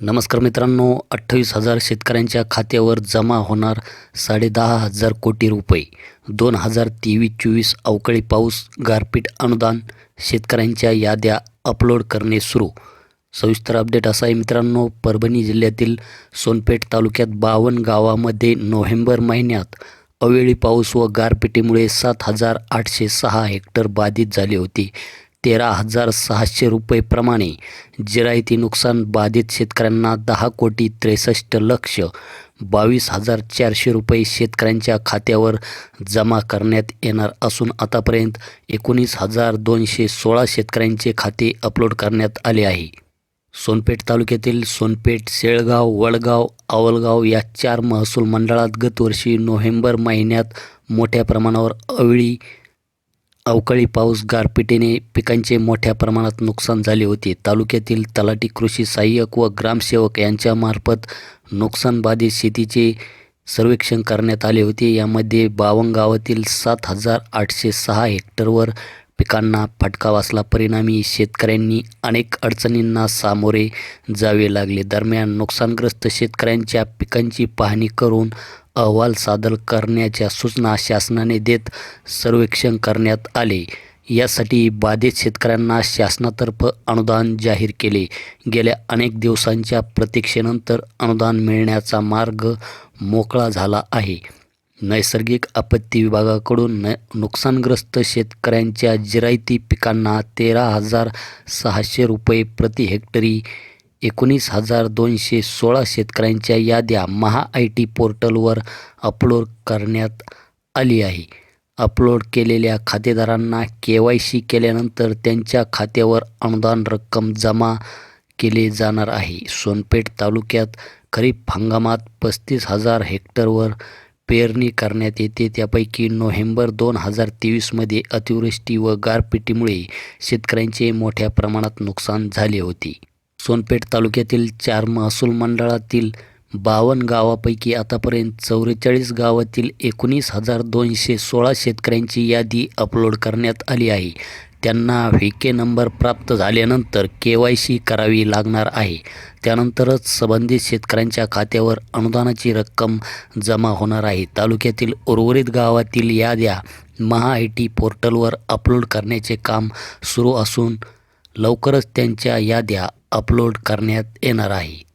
नमस्कार मित्रांनो अठ्ठावीस हजार शेतकऱ्यांच्या खात्यावर जमा होणार साडेदहा हजार कोटी रुपये. दोन हजार तेवीस चोवीस अवकाळी पाऊस गारपीट अनुदान शेतकऱ्यांच्या याद्या अपलोड करणे सुरू. सविस्तर अपडेट असा आहे मित्रांनो परभणी जिल्ह्यातील सोनपेठ तालुक्यात बावन्न गावामध्ये नोव्हेंबर महिन्यात अवेळी पाऊस व गारपिटीमुळे सात हजार आठशे सहा हेक्टर बाधित झाले होते. तेरा हजार सहाशे रुपयेप्रमाणे जिरायती नुकसान बाधित शेतकऱ्यांना दहा कोटी त्रेसष्ट लक्ष बावीस हजार चारशे रुपये शेतकऱ्यांच्या खात्यावर जमा करण्यात येणार असून आतापर्यंत एकोणीस हजार दोनशे सोळा शेतकऱ्यांचे खाते अपलोड करण्यात आले आहे. सोनपेठ तालुक्यातील सोनपेठ शेळगाव वडगाव आवलगाव या चार महसूल मंडळात गतवर्षी नोव्हेंबर महिन्यात मोठ्या प्रमाणावर अवेळी अवकाळी पाऊस गारपिटीने पिकांचे मोठ्या प्रमाणात नुकसान झाले होते. तालुक्यातील तलाठी कृषी सहाय्यक व ग्रामसेवक यांच्यामार्फत नुकसानबाधित शेतीचे सर्वेक्षण करण्यात आले होते. यामध्ये बावन्न गावातील सात हजार आठशे सहा हेक्टरवर पिकांना फटका बसला. परिणामी शेतकऱ्यांनी अनेक अडचणींना सामोरे जावे लागले. दरम्यान नुकसानग्रस्त शेतकऱ्यांच्या पिकांची पाहणी करून अहवाल सादर करण्याच्या सूचना शासनाने देत सर्वेक्षण करण्यात आले. यासाठी बाधित शेतकऱ्यांना शासनातर्फे अनुदान जाहीर केले. गेल्या अनेक दिवसांच्या प्रतीक्षेनंतर अनुदान मिळण्याचा मार्ग मोकळा झाला आहे. नैसर्गिक आपत्ती विभागाकडून न नुकसानग्रस्त शेतकऱ्यांच्या जिरायती पिकांना तेरा हजार सहाशे रुपये प्रति हेक्टरी एकोणीस हजार दोनशे सोळा शेतकऱ्यांच्या याद्या महा आय टी पोर्टलवर अपलोड करण्यात आली आहे. अपलोड केलेल्या खातेदारांना के वाय सी केल्यानंतर त्यांच्या खात्यावर अनुदान रक्कम जमा केले जाणार आहे. सोनपेठ तालुक्यात खरीप हंगामात पस्तीस हजार हेक्टरवर पेरणी करण्यात येते. त्यापैकी नोव्हेंबर दोन हजार तेवीसमध्ये अतिवृष्टी व गारपिटीमुळे शेतकऱ्यांचे मोठ्या प्रमाणात नुकसान झाले होते. सोनपेठ तालुक्यातील चार महसूल मंडळातील बावन्न गावापैकी आतापर्यंत चौवेचाळीस गावातील एकोणीस हजार दोनशे सोळा शेतकऱ्यांची यादी अपलोड करण्यात आली आहे. त्यांना व्ही के नंबर प्राप्त झाल्यानंतर के वाय सी करावी लागणार आहे. त्यानंतरच संबंधित शेतकऱ्यांच्या खात्यावर अनुदानाची रक्कम जमा होणार आहे. तालुक्यातील उर्वरित गावातील याद्या महा आय टी पोर्टलवर अपलोड करण्याचे काम सुरू असून लवकरच त्यांच्या याद्या अपलोड करण्यात येणार आहे.